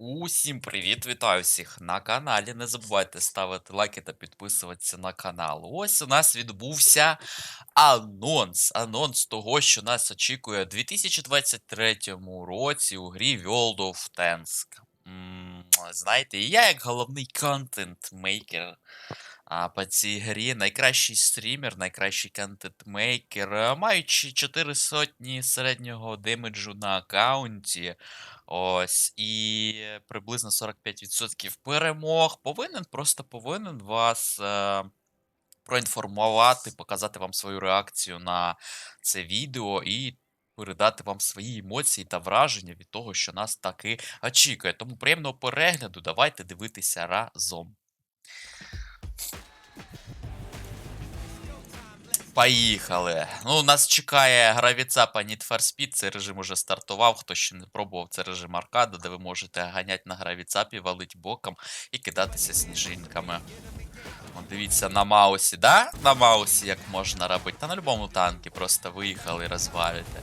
Усім привіт, вітаю всіх на каналі. Не забувайте ставити лайки та підписуватися на канал. Ось у нас відбувся анонс. Анонс того, що нас очікує у 2023 році у грі World of Tanks. Знаєте, я як головний контент-мейкер а, по цій грі, найкращий стрімер, найкращий контент-мейкер, е, маючи 4 сотні середнього демеджу на аккаунті. Ось, і приблизно 45% перемог. Повинен, просто повинен вас е, проінформувати, показати вам свою реакцію на це відео і передати вам свої емоції та враження від того, що нас таки очікує. Тому приємного перегляду, давайте дивитися разом. Поїхали. Ну, нас чекає гра від ЦАПа Need for Speed. Цей режим уже стартував. Хто ще не пробував, це режим аркада, де ви можете ганяти на граві ЦАПі, валить боком і кидатися сніжинками. От дивіться на маусі, да? На маусі як можна робити. Та на будь-якому танкі просто виїхали і розвалите.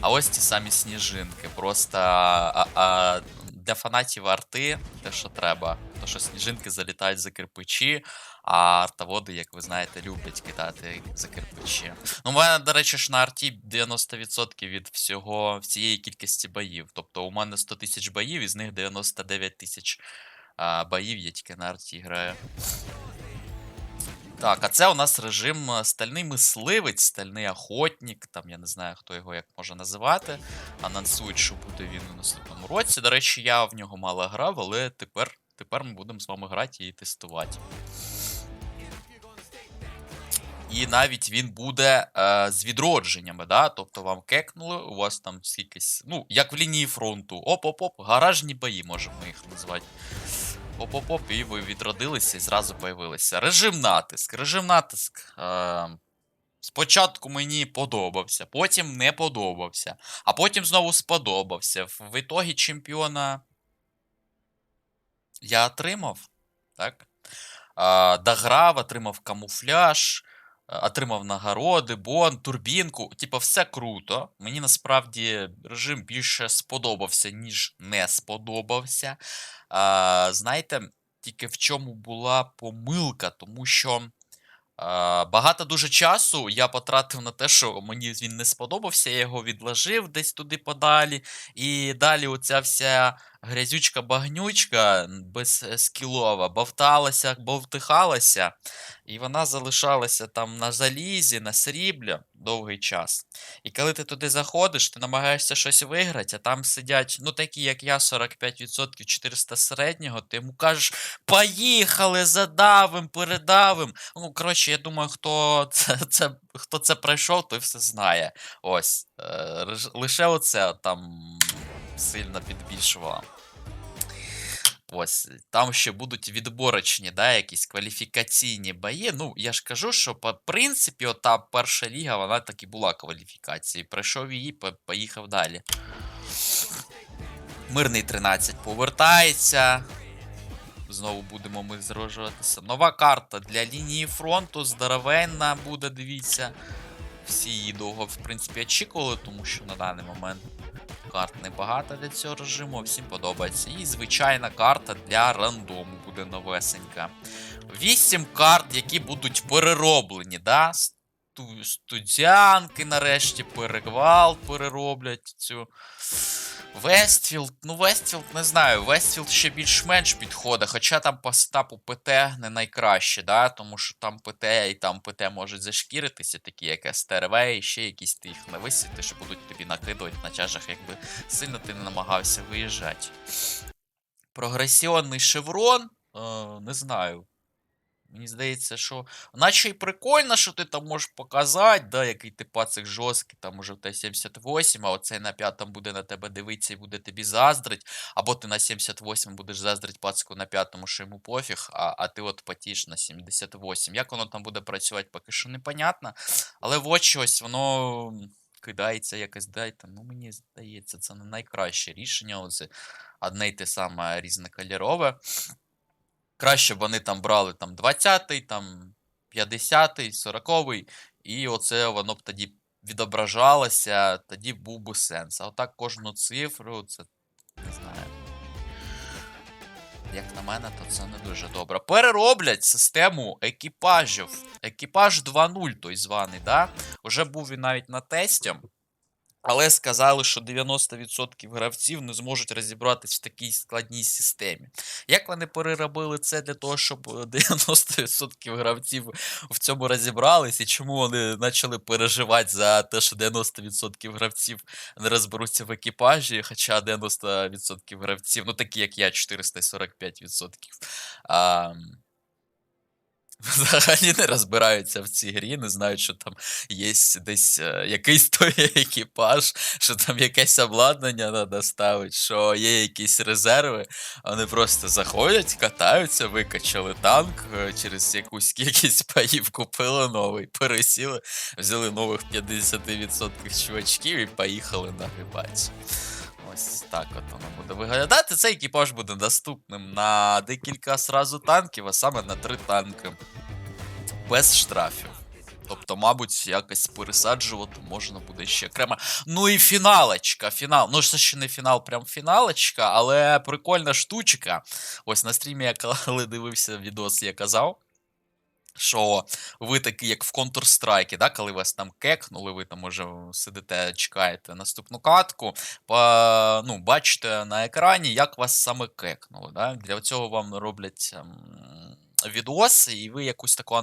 А ось ті самі сніжинки. Просто а, а, для фанатів арти те, що треба. То що сніжинки залітають за кирпичі, а артоводи, як ви знаєте, люблять кидати за кирпичі. Ну, у мене, до речі, ж на арті 90% від всього всієї кількості боїв. Тобто у мене 100 тисяч боїв, із них 99 тисяч боїв я тільки на арті граю. Так, а це у нас режим е, стальний мисливець, стальний охотник. Там я не знаю, хто його як може називати. Анонсують, що буде він у наступному році. До речі, я в нього мало грав, але тепер, тепер ми будемо з вами грати і тестувати. І навіть він буде е, з відродженнями, да? Тобто вам кекнули, у вас там скількись, ну, як в лінії фронту. Оп-оп-оп, гаражні бої, можемо їх назвати. Оп-оп-оп, і ви відродилися і зразу появилися. Режим натиск. Режим натиск. Е, спочатку мені подобався, потім не подобався, а потім знову сподобався. В, ітогі чемпіона я отримав, так? Е, дограв, отримав камуфляж, е, отримав нагороди, бон, турбінку. Типа, все круто. Мені насправді режим більше сподобався, ніж не сподобався. А, знаєте, тільки в чому була помилка, тому що багато дуже часу я потратив на те, що мені він не сподобався, я його відложив десь туди подалі. І далі оця вся грязючка-багнючка безскілова бовталася, бовтихалася, і вона залишалася там на залізі, на сріблі довгий час. І коли ти туди заходиш, ти намагаєшся щось виграти, а там сидять, ну такі, як я, 45% 400 середнього, ти йому кажеш, поїхали, задавим, передавим. Ну, коротше, я думаю, хто це, це, хто це пройшов, той все знає. Ось. Е, лише оце там сильно підбільшувало. Ось, там ще будуть відборочні, да, якісь кваліфікаційні бої. Ну, я ж кажу, що по принципі, ота перша ліга, вона так і була кваліфікацією. Пройшов її, по- поїхав далі. Мирний 13 повертається. Знову будемо ми зражуватися. Нова карта для лінії фронту. Здоровенна буде, дивіться. Всі її довго, в принципі, очікували, тому що на даний момент карт небагато для цього режиму, всім подобається. І звичайна карта для рандому буде новесенька. Вісім карт, які будуть перероблені, да? Студянки нарешті, перегвал перероблять цю. Вестфілд, ну Вестфілд не знаю. Вестфілд ще більш-менш підходить, хоча там по стапу ПТ не найкраще, да? тому що там ПТ і там ПТ можуть зашкіритися, такі як СТРВ, і ще якісь ти їх не висвіти, що будуть тобі накидувати на тяжах, якби сильно ти не намагався виїжджати. Прогресіонний шеврон, е, не знаю. Мені здається, що. Наче й прикольно, що ти там можеш показати, да, який ти пацик жорсткий, там уже в Т-78, а оцей на п'ятому буде на тебе дивитися і буде тобі заздрить. Або ти на 78 будеш заздрить пацику на п'ятому, що йому пофіг, а, а ти от потіш на 78. Як воно там буде працювати, поки що непонятно. Але в очі ось воно кидається якось, дайте. Ну, мені здається, це не найкраще рішення. Оце одне й те саме різнокольорове. Краще б вони там брали там 20-й, там 50-й, 40-й, і оце воно б тоді відображалося, тоді був би сенс. А отак кожну цифру, це не знаю. Як на мене, то це не дуже добре. Перероблять систему екіпажів. Екіпаж 2.0, той званий, да? Уже був він навіть на тесті. Але сказали, що 90% гравців не зможуть розібратись в такій складній системі. Як вони переробили це для того, щоб е, 90% гравців в цьому розібрались, і чому вони почали переживати за те, що 90% гравців не розберуться в екіпажі, хоча 90% гравців, ну такі як я, 445%. А, Взагалі не розбираються в цій грі, не знають, що там є десь е, якийсь той екіпаж, що там якесь обладнання треба ставити, що є якісь резерви. Вони просто заходять, катаються, викачали танк, е, через якусь кількість паїв купили новий, пересіли, взяли нових 50% чувачків і поїхали нагибати. Ось так от воно буде виглядати. Цей екіпаж буде доступним на декілька сразу танків, а саме на три танки. Без штрафів. Тобто, мабуть, якось пересаджувати можна буде ще окремо. Ну і фіналочка. Фінал. Ну, це ще не фінал, прям фіналочка, але прикольна штучка. Ось на стрімі, я коли дивився відос, я казав. Що ви такі, як в Counter-Strike, да, коли вас там кекнули, ви там уже сидите, чекаєте наступну катку, по, ну, бачите на екрані, як вас саме кекнули. Да? Для цього вам роблять ем, відос, і ви якусь таку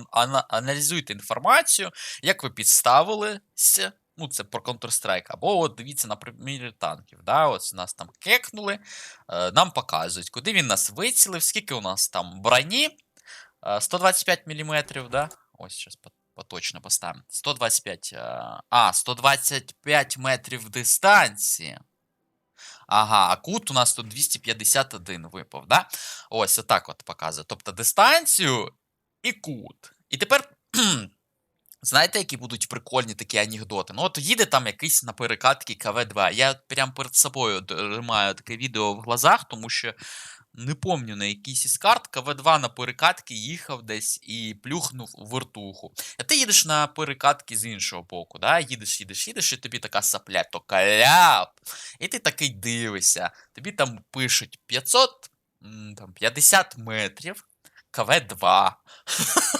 аналізуєте інформацію, як ви підставилися. Ну, це про Counter-Strike. Або от дивіться на примірі танків. Да? Ось нас там кекнули, е, нам показують, куди він нас вицілив, скільки у нас там броні. Е, 125 мм, да? Ось зараз поточно поставимо. 125. е, А, 125 метрів дистанції. Ага, а кут у нас тут 251 випав, да? Ось отак от показує. Тобто дистанцію і кут. І тепер. Знаєте, які будуть прикольні такі анекдоти? Ну, от їде там якийсь на перекатки КВ-2. Я прям перед собою тримаю таке відео в глазах, тому що не помню на якийсь із карт КВ-2 на перекатки їхав десь і плюхнув вертуху. А ти їдеш на перекатки з іншого боку, да? їдеш, їдеш, їдеш, і тобі така сапля, то каляп. І ти такий дивишся. Тобі там пишуть 500, там, 50 метрів, КВ-2.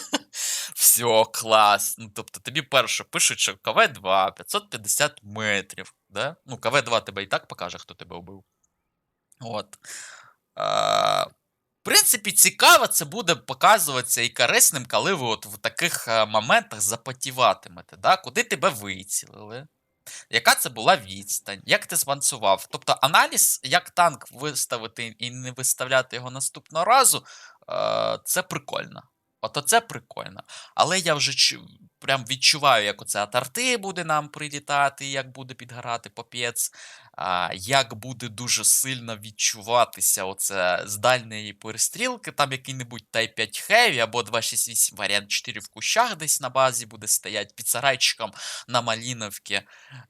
Все, клас. Ну, тобто тобі перше пишуть, що КВ-2, 550 метрів. Да? Ну, КВ-2 тебе і так покаже, хто тебе вбив. От. А, в принципі, цікаво, це буде показуватися і корисним, коли ви от в таких е, моментах запотіватимете, да? куди тебе вицілили. Яка це була відстань, як ти звансував? Тобто аналіз, як танк виставити і не виставляти його наступного разу, е, це прикольно. Ото це прикольно. Але я вже прям відчуваю, як оце от арти буде нам прилітати, як буде підгорати попець, як буде дуже сильно відчуватися оце з дальньої перестрілки, там який-небудь Type 5 Heavy або 268 варіант 4 в кущах десь на базі буде стоять під сарайчиком на Маліновці,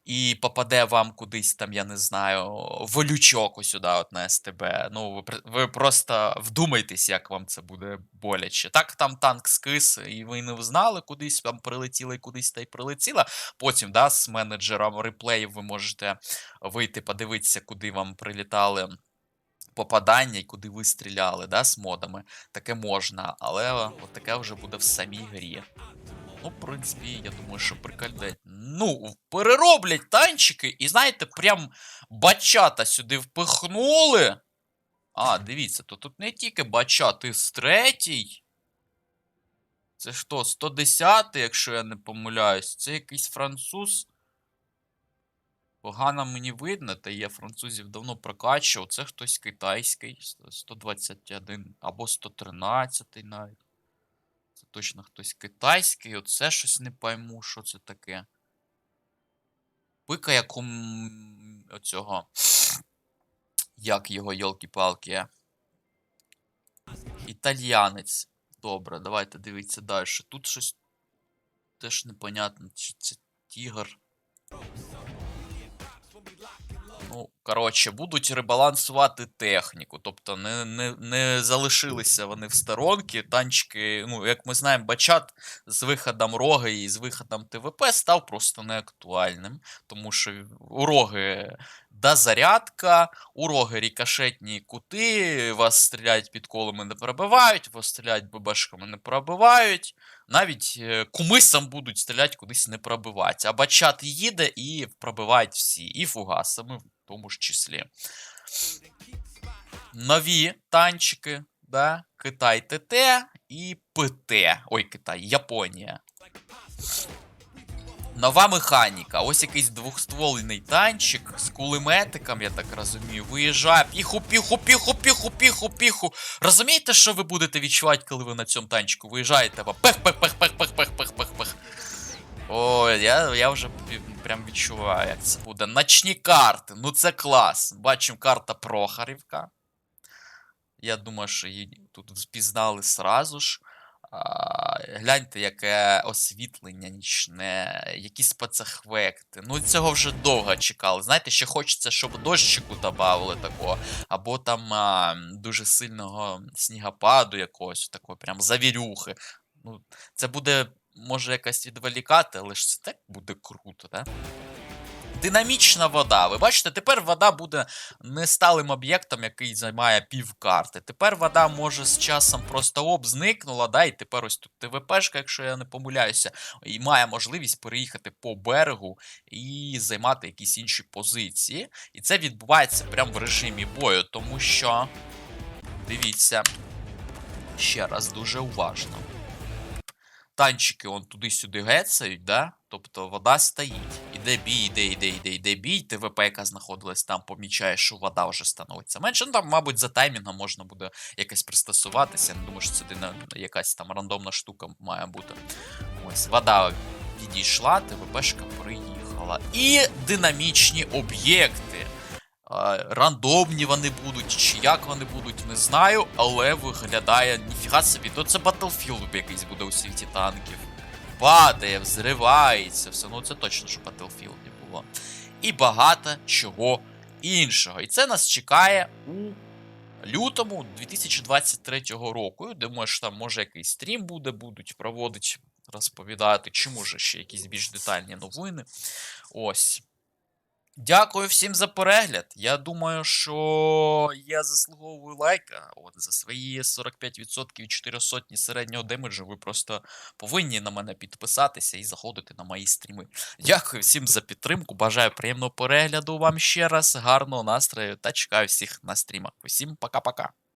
і попаде вам кудись там, я не знаю, волючок сюди, от на СТБ. Ну, ви, ви просто вдумайтесь, як вам це буде боляче. Так, там танк скис, і ви не знали, кудись там прилетіло і кудись та й прилетіло. Потім, да, з менеджером реплеїв ви можете вийти, подивитися, куди вам прилітали попадання і куди ви стріляли, да, з модами. Таке можна, але от таке вже буде в самій грі. Ну, в принципі, я думаю, що прикольне. Ну, перероблять танчики, і знаєте, прям бачата сюди впихнули. А, дивіться, то тут не тільки бачати з третій. Це що, 110, якщо я не помиляюсь, це якийсь француз. Погано мені видно, та я французів давно прокачував. Це хтось китайський, 121 або 113 навіть. Це точно хтось китайський. Оце щось не пойму, що це таке. Пика як у оцього. Як його, йолки-палки. Італіянець. Добре, давайте дивіться далі. Тут щось теж непонятно, чи це тігр. Ну, коротше, будуть ребалансувати техніку. Тобто не, не, не залишилися вони в сторонки. Танчики, ну, як ми знаємо, бачат з виходом роги і з виходом ТВП став просто неактуальним. Тому що у роги дозарядка, уроги рікошетні кути, вас стріляють під колами не пробивають, вас стріляють ББшками не пробивають. Навіть е, кумисам будуть стріляти кудись не пробивати. А бачат їде і пробивають всі, і фугасами в тому ж числі. Нові танчики, да? Китай ТТ і ПТ. Ой, Китай, Японія. Нова механіка. Ось якийсь двохствольний танчик з кулеметиком, я так розумію, виїжджає. Піху, піху, піху, піху, піху, піху. Розумієте, що ви будете відчувати, коли ви на цьому танчику виїжджаєте? Пех, пех, пех, пех, пех, пех, пех, пех, пех. Ой, я, я вже прям відчуваю, як це буде. Начні карти. Ну це клас. Бачимо карта Прохарівка. Я думаю, що її тут впізнали сразу ж. Гляньте, яке освітлення нічне, які спецефекти. Ну, цього вже довго чекали. Знаєте, ще хочеться, щоб дощику додавали такого, або там а, дуже сильного снігопаду якогось, такого прям завірюхи. Ну, це буде, може, якось відволікати, але ж це так буде круто, так? Динамічна вода. Ви бачите, тепер вода буде не сталим об'єктом, який займає пів карти. Тепер вода може з часом просто оп, зникнула, да, і тепер ось тут ТВПшка, якщо я не помиляюся, і має можливість переїхати по берегу і займати якісь інші позиції. І це відбувається прямо в режимі бою, тому що дивіться ще раз дуже уважно. Танчики он туди-сюди гецають, да? Тобто вода стоїть. Іде бій, іде, іде, іде, іде бій. ТВП, яка знаходилась там, помічає, що вода вже становиться менше. Ну там, мабуть, за таймінгом можна буде якось пристосуватися. Я не думаю, що це якась там рандомна штука має бути. Ось, вода відійшла, ТВПшка приїхала. І динамічні об'єкти. Рандомні вони будуть, чи як вони будуть, не знаю, але виглядає ніфіга собі. То це Battlefield якийсь буде у світі танків. Падає, взривається, все. Ну це точно, що Battlefield не було. І багато чого іншого. І це нас чекає у лютому 2023 року. Думаю, що там може якийсь стрім буде, будуть проводити, розповідати, чи може ще якісь більш детальні новини. Ось. Дякую всім за перегляд. Я думаю, що я заслуговую лайка. От за свої 45% і 4 сотні середнього демеджу ви просто повинні на мене підписатися і заходити на мої стріми. Дякую всім за підтримку. Бажаю приємного перегляду вам ще раз, гарного настрою та чекаю всіх на стрімах. Усім пока-пока.